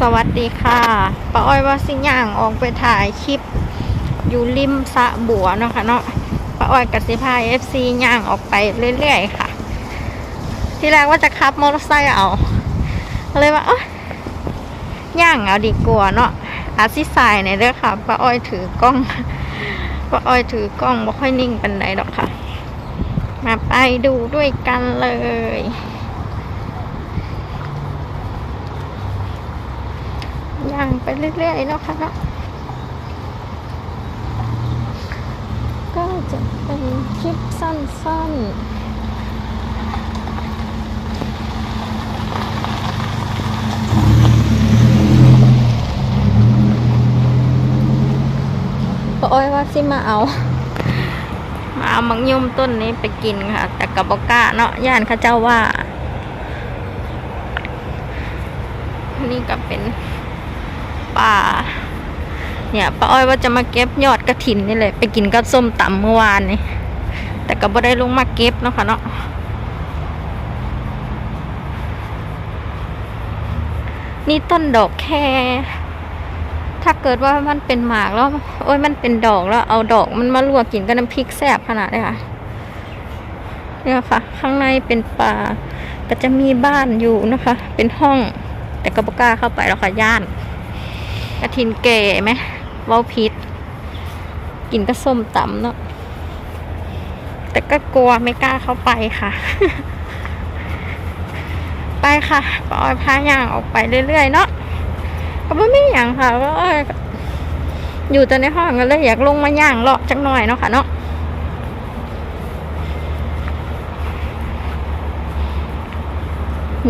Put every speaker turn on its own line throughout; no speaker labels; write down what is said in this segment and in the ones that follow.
สวัสดีค่ะป้าอ้อยว่าสิย่างออกไปถ่ายคลิป อยู่ริมสะบัวเนาะค่ะเนาะป้าอ้อยกับสิพายเอฟซีย่างออกไปเรื่อยๆค่ะ ที่แรกว่าจะขับมอเตอร์ไซค์เอา เลยว่าเอ้ยย่างเอาดีกว่าเนาะอาซิสายในเด้อค่ะป้าอ้อยถือกล้องป้าอ้อยถือกล้องบ่ค่อยนิ่งเป็นไรดอกค่ะ มาไปดูด้วยกันเลย ย่างไปเรื่อยๆนะค่ะนะก็จะเป็นคลิปสั้นๆปอ้อยว่าสิมาเอา มาเอามังยมต้นนี้ไปกินค่ะ แต่กับบอกล้าเนาะย่านข้าเจ้าว่า นี่ก็เป็น ป่า เนี่ยป้าอ้อยว่าจะมาเก็บยอดกระถินนี่เลยไปกินกับส้มตำเมื่อวานนี่แต่ก็บ่ได้ลงมาเก็บเนาะค่ะเนาะนี่ต้นดอกแค่ถ้าเกิดว่ามันเป็นหมากแล้ว โอ้ยมันเป็นดอกแล้ว เอาดอกมันมาลวกกินกับน้ำพริกแซ่บขนาดเลยค่ะเนี่ยค่ะ ข้างในเป็นป่าก็จะมีบ้านอยู่นะคะ เป็นห้อง แต่ก็บ่กล้าเข้าไปแล้วค่ะย่าน กระถินเก๋ไหมเว้าพิษ กินก็ส้มตำเนาะแต่ก็กลัวไม่กล้าเข้าไปค่ะ ไปค่ะปอยพายางออกไปเรื่อยๆเนาะก็ไม่มีอย่างค่ะก็อยู่แต่ในห้องก็เลยอยากลงมาย่างเลาะจักหน่อยเนาะค่ะเนาะ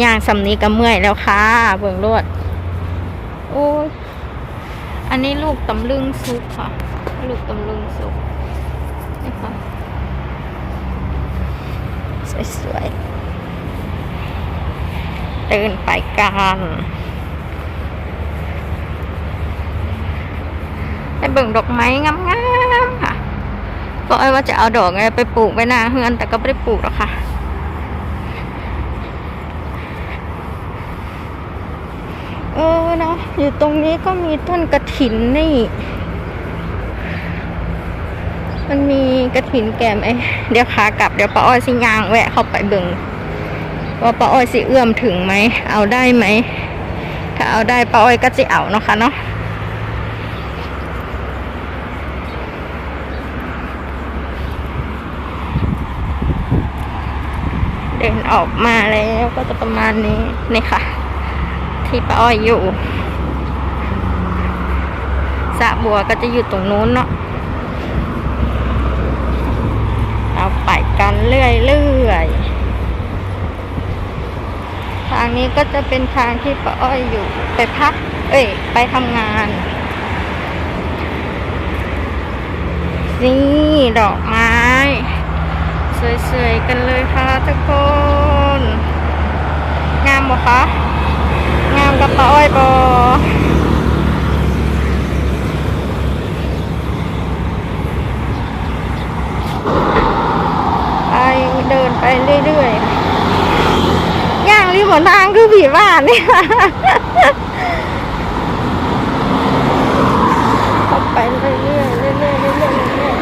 ย่างสำนีก็เมื่อยแล้วค่ะ เบิ่งรวดโอ้ย อันนี้ลูกตำลึงซุปค่ะ ลูกตำลึงซุปนี่ค่ะสวยๆเดินไปกันไปเบิ่งดอกไม้งามๆค่ะ ก็ไอ้ว่าจะเอาดอกไงไปปลูกไว้หน้าเฮือนแต่ก็ไม่ได้ปลูกหรอกค่ะ เออเนาะอยู่ตรงนี้ก็มีต้นกระถินนี่ มันมีกระถินแก่ไหมเดี๋ยวขากลับเดี๋ยวป้าอ้อยสิยางแวะเข้าไปเบิ่งว่าป้าอ้อยสิเอื้อมถึงไหมเอาได้ไหมถ้าเอาได้ป้าอ้อยก็จะเอาเนาะค่ะเนาะเดินออกมาแล้วก็จะประมาณนี้นี่ค่ะ ที่ป้าอ้อยอยู่สระบัวก็จะอยู่ตรงนู้นเนาะเอาไปกันเรื่อยๆทางนี้ก็จะเป็นทางที่ป้าอ้อยอยู่ไปพัก เอ้ย ไปทำงานนี่ดอกไม้ สวยๆ กันเลยค่ะทุกคน งามบ่คะามกับป้าอ้อยบอไปเดินไปเรื่อยๆย่างรีบหนทางคือผีบ้านเนี่ยะเข้าไปเรื่อยๆเรื่อยๆเรื่อยๆเรื่อย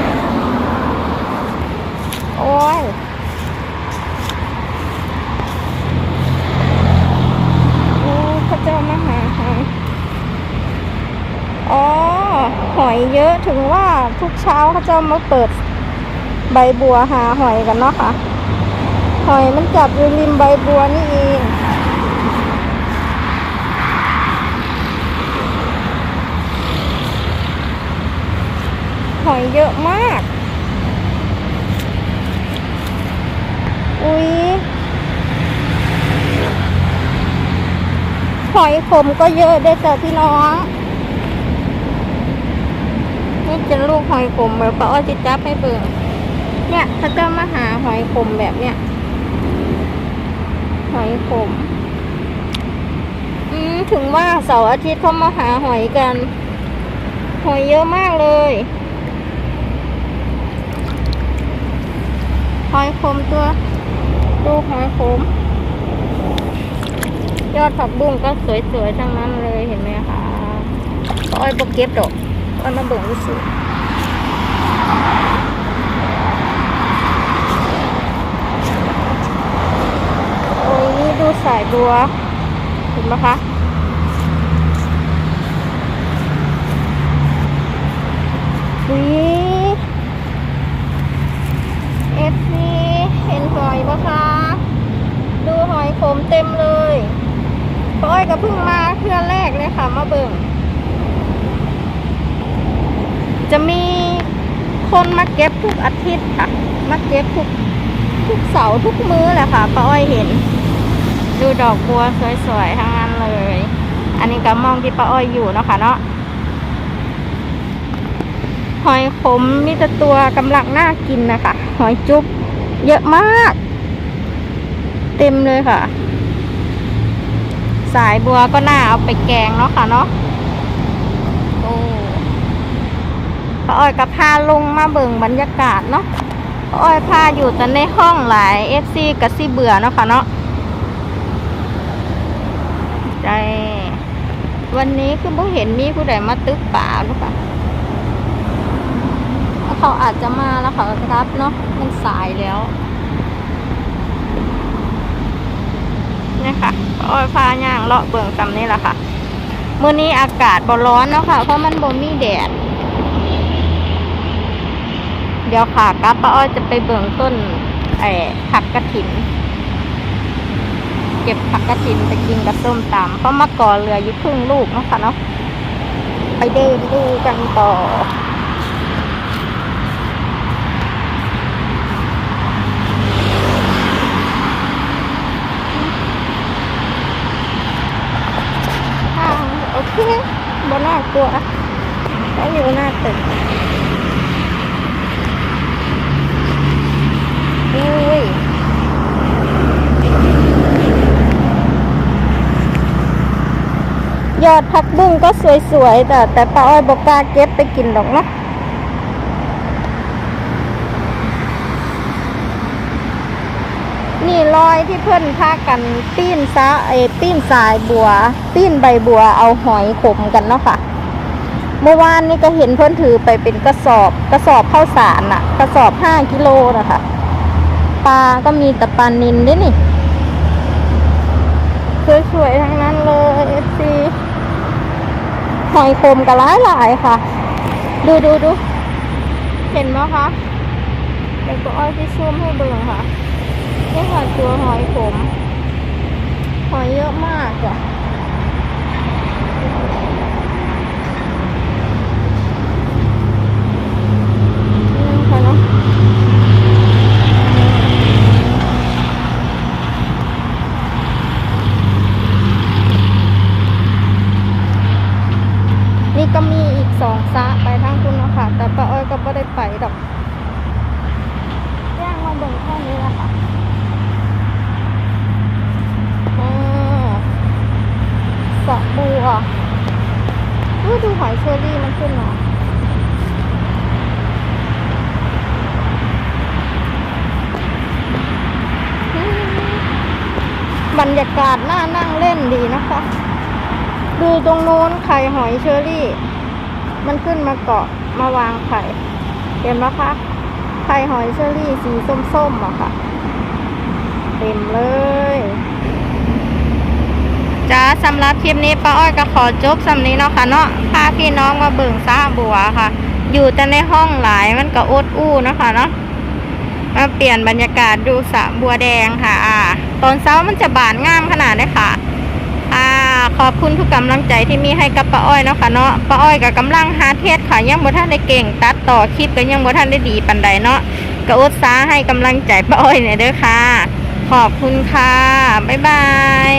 ๆโอ้ย โอ้เขาเจ้ามาหาหอยอ๋อ หอยเยอะ ถึงว่าทุกเช้าเขาจะมาเปิดใบบัวหาหอยกันเนาะค่ะ หอยมันจับอยู่ริมใบบัวนี่เองหอยเยอะมาก อุ๊ยหอยขมก็เยอะได้วยจ้ะพี่น้อง เป็นลูกหอยขมแบบป้าอ้อจิจับให้เบิ่งเนี่ยเขาจะมาหาหอยขมแบบเนี้ยหอยขมอืมถึงว่าเสาร์อาทิตย์เขามาหาหอยกัน หอยเยอะมากเลยหอยขมตัวลูกหอยขมยอดผักบุ้งก็สวยๆทั้งนั้นเลยเห็นไหมคะป้อ้อยบกเก็บดอก ป้าอ้อยมาเบิ่งดูสิโอ้ยนี่ดูสายบัว เห็นไหมคะวิเอฟซีเห็นหอยปะคะ ดูหอยขมเต็มเลยป้าอ้อยก็เพิ่งมาเพื่อแรกเลยค่ะ มาเบิ่ง จะมีคนมาเก็บทุกอาทิตย์ค่ะ มาเก็บทุกทุกเสาร์ทุกมื้อแหละค่ะป้าอ้อยเห็น ดูดอกบัวสวยๆทั้งนั้นเลย อันนี้ก็มองที่ป้าอ้อยอยู่เนาะค่ะเนาะหอยขมมีแต่ตัวกำลังน่ากินนะคะ หอยจุ๊บเยอะมาก เต็มเลยค่ะ สายบัวก็น่าเอาไปแกงเนาะค่ะเนาะโอ้ ป้าอ้อยกับพาลงมาเบิ่งบรรยากาศเนาะป้าอ้อยพาอยู่แต่ในห้องหลายเอฟซีกับซีเบื่อเนาะค่ะเนาะใจวันนี้คือบ่เห็นมีผู้ใดมาตึกป่าหรือเปล่าเขาอาจจะมาแล้วเขาจะรับเนาะมันสายแล้วนี่ค่ะอ้อยพาย่างเลาะเบิ่งตำนี้แหละค่ะ มื้อนี้อากาศบ่ร้อนเนาะค่ะ เพราะมันบ่มีแดด เดี๋ยวค่ะกับป้าอ้อยจะไปเบิ่งต้นไอ้ผักกระถิน เก็บผักกระถินไปกินกับส้มตำเพราะมะกอเหลืออยู่ครึ่งลูกนะคะเนาะไปเดินดูกันต่อ ทางโอเคบนน่ากลัวก็อยู่หน้าตึกอุ้ย ยอดผักบุ้งก็สวยๆแต่แต่ป้าอ้อยบอกกล้าเก็บไปกินหรอกเนาะนี่รอยที่เพื่อนพากันปีนซะไอ้ปีนสายบัวปีนใบบัวเอาหอยขมกันเนาะค่ะ เมื่อวานนี่ก็เห็นเพื่อนถือไปเป็นกระสอบกระสอบข้าวสารน่ะกระสอบห้ากิโลนะคะปลาก็มีแต่ปลานินด้วยนี่สวยๆทั้งนั้นเลยเอฟซี หอยขมก็หลายหลายค่ะ ดูดูดูเห็นไหมคะเดี๋ยวก็อ้อยที่ซูมให้เบิ่งค่ะนี่ค่ะตัวหอยขมหอยเยอะมากจ้ะนี่ค่ะเนาะนี่ก็มีอีกสองซะไปทางคุณเนาะค่ะ แต่ป้าอ้อยก็ไม่ได้ไปดอกย่างมาเบิ่งแค่นี้แหละค่ะ อ่าสระบัวอุ๊ยดูหอยเชอรี่มันขึ้นมาอืม บรรยากาศน่านั่งเล่นดีนะคะ ดูตรงโน้นไข่หอยเชอรี่ มันขึ้นมาเกาะมาวางไข่เห็นไหมคะไข่หอยเชอรี่สีส้มๆอะค่ะ เต็มเลยจ้าสำหรับคลิปนี้ป้าอ้อยก็ขอจบสำนี้เนาะค่ะเนาะพาพี่น้องมาเบิ่งซาบัวค่ะ อยู่แต่ในห้องหลายมันก็อดอู้นะคะเนาะ มาเปลี่ยนบรรยากาศดูสระบัวแดงค่ะอ่าตอนเช้ามันจะบานงามขนาดเลยค่ะอ่าขอบคุณทุกกำลังใจที่มีให้กับป้าอ้อยเนาะค่ะเนาะป้าอ้อยกับกำลังหาเทศค่ะยังบ่ท่านได้เก่ง ตัดต่อคลิปก็ยังบ่ท่านได้ดีปันใดเนาะก็อดซาให้กำลังใจป้าอ้อยเนี่ยเด้อค่ะ ขอบคุณค่ะ บ๊ายบาย